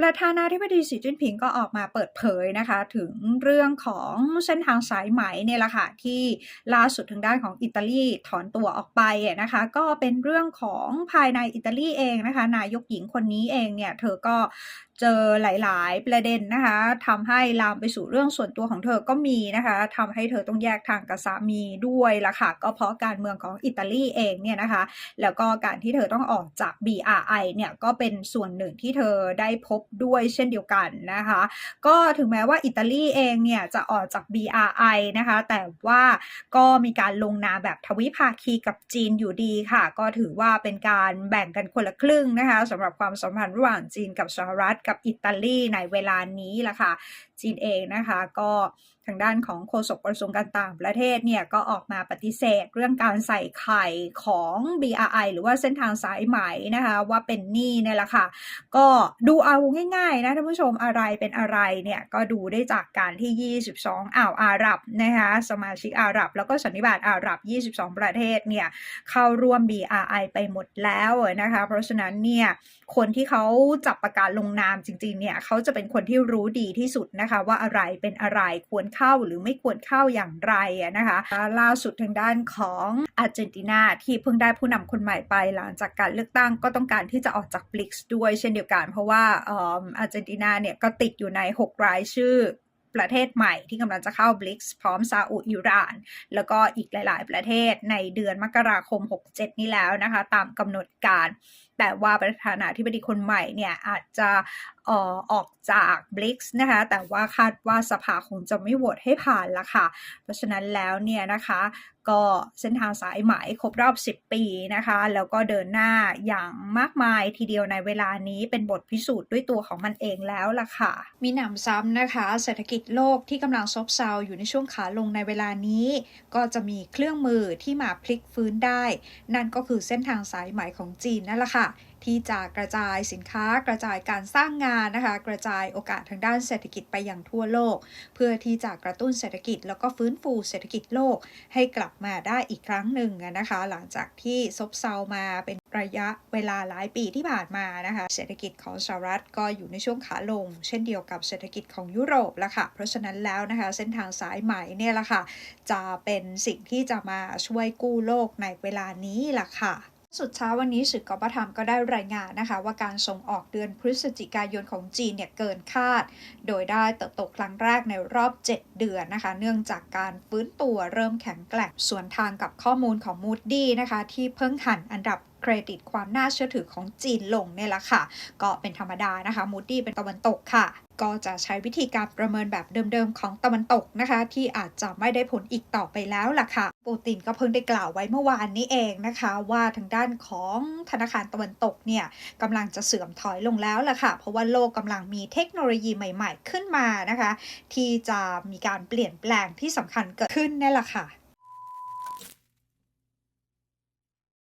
ประธานาธิบดีสีจิ้นผิงก็ออกมาเปิดเผยนะคะ ถึงเรื่องของเส้นทางสายไหมเนี่ยแหละค่ะที่ล่าสุดทางด้านของอิตาลีถอนตัวออกไปนะคะ ก็เป็นเรื่องของภายในอิตาลีเองนะคะ นายกหญิงคนนี้เองเนี่ย เธอก็ เจอหลาย ๆ ประเด็นนะคะทำให้ลามไปสู่เรื่องส่วนตัวของเธอก็มีนะคะทำให้เธอต้องแยกทางกับสามีด้วยละค่ะ ก็เพราะการเมืองของอิตาลีเองเนี่ยนะคะ แล้วก็การที่เธอต้องออกจาก BRI เนี่ยก็เป็นส่วนหนึ่งที่เธอได้พบด้วยเช่นเดียวกันนะคะ ก็ถึงแม้ว่าอิตาลีเองเนี่ยจะออกจาก BRI นะคะ แต่ว่าก็มีการลงนามแบบทวิภาคีกับจีนอยู่ดีค่ะ ก็ถือว่าเป็นการแบ่งกันคนละครึ่งนะคะสำหรับความสัมพันธ์ระหว่างจีนกับสหรัฐกับอิตาลีในเวลานี้ละค่ะ จีนเองนะคะ ก็ทางด้านของโฆษกกระทรวงการต่างประเทศเนี่ยก็ออกมาปฏิเสธเรื่องการใส่ไข่ของ BRI หรือว่าเส้นทางสายไหมนะคะว่าเป็นหนี้เนี่ยแหละค่ะ ก็ดูเอาง่ายๆนะท่านผู้ชมอะไรเป็นอะไรเนี่ยก็ดูได้จากการที่ 22 อ่าวอาหรับนะคะสมาชิกอาหรับ แล้วก็สันนิบาตอาหรับ 22 ประเทศเนี่ยเข้าร่วม BRI ไปหมดแล้วนะคะเพราะฉะนั้นเนี่ยคนที่เขาจับประกาศลงนามจริงๆเนี่ยเขาจะเป็นคนที่รู้ดีที่สุดนะคะว่าอะไรเป็นอะไรควรเข้าหรือไม่ควรเข้าอย่างไรนะคะล่าสุดทางด้านของอาร์เจนตินาที่เพิ่งได้ผู้นำคนใหม่ไปหลังจากการเลือกตั้งก็ต้องการที่จะออกจากบลิกส์ด้วยเช่นเดียวกัน เพราะว่าอาร์เจนตินาเนี่ยก็ติดอยู่ใน 6 รายชื่อประเทศใหม่ที่กำลังจะเข้าบลิกส์พร้อมซาอุอิหร่าน แล้วก็อีกหลาย ๆ ประเทศในเดือนมกราคม 67 นี้แล้วนะคะ ตามกำหนดการ แต่ว่าประธานาธิบดีคนใหม่เนี่ยอาจจะออกจากบลิกส์นะคะ แต่ว่าคาดว่าสภาคงจะไม่โหวตให้ผ่านละค่ะ เพราะฉะนั้นแล้วเนี่ยนะคะ ก็เส้นทางสายไหมครบรอบ 10 ปีนะคะ แล้วก็เดินหน้าอย่างมากมายทีเดียวในเวลานี้เป็นบทพิสูจน์ด้วยตัวของมันเองแล้วล่ะค่ะ มีหนำซ้ำนะคะ เศรษฐกิจโลกที่กำลังซบเซาอยู่ในช่วงขาลงในเวลานี้ ก็จะมีเครื่องมือที่มาพลิกฟื้นได้ นั่นก็คือเส้นทางสายไหมของจีนนั่นแหละค่ะที่จะกระจายสินค้ากระจายการสร้างงานนะคะ กระจายโอกาสทางด้านเศรษฐกิจไปอยังทั่วโลก เพื่อที่จะกระตุ้นเศรษฐกิจ แล้วก็ฟื้นฟูเศรษฐกิจโลกให้กลับมาได้อีกครั้งหนึ่งนะคะ หลังจากที่ซบเซามาเป็นระยะเวลาหลายปีที่ผ่านมานะคะ เศรษฐกิจของสหรัฐก็อยู่ในช่วงขาลง เช่นเดียวกับเศรษฐกิจของยุโรปล้วค่ะ เพราะฉะนั้นแล้วนะคะ เส้นทางสายไหมเนี่ยละค่ะจะเป็นสิ่งที่จะมาช่วยกู้โลกในเวลานี้ล่ะค่ะ สุดเช้าวันนี้สื่อกบธรรมก็ได้รายงานนะคะ ว่าการส่งออกเดือนพฤศจิกายนของจีนเนี่ยเกินคาด โดยได้เติบโตครั้งแรกในรอบ 7 เดือนนะคะ เนื่องจากการฟื้นตัวเริ่มแข็งแกร่งส่วนทางกับข้อมูลของ Moody นะคะ ที่เพิ่งหันอันดับเครดิตความน่าเชื่อถือของจีนลงเนี่ยแหละค่ะ ก็เป็นธรรมดานะคะ Moody เป็นตะวันตกค่ะ ก็จะใช้วิธีการประเมินแบบเดิมๆของตะวันตกนะคะ ที่อาจจะไม่ได้ผลอีกต่อไปแล้วล่ะค่ะ ปูตินก็เพิ่งได้กล่าวไว้เมื่อวานนี้เองนะคะ ว่าทางด้านของธนาคารตะวันตกเนี่ยกำลังจะเสื่อมถอยลงแล้วล่ะค่ะ เพราะว่าโลกกำลังมีเทคโนโลยีใหม่ ๆ ขึ้นมานะคะ ที่จะมีการเปลี่ยนแปลงที่สำคัญเกิดขึ้นนี่แหละค่ะ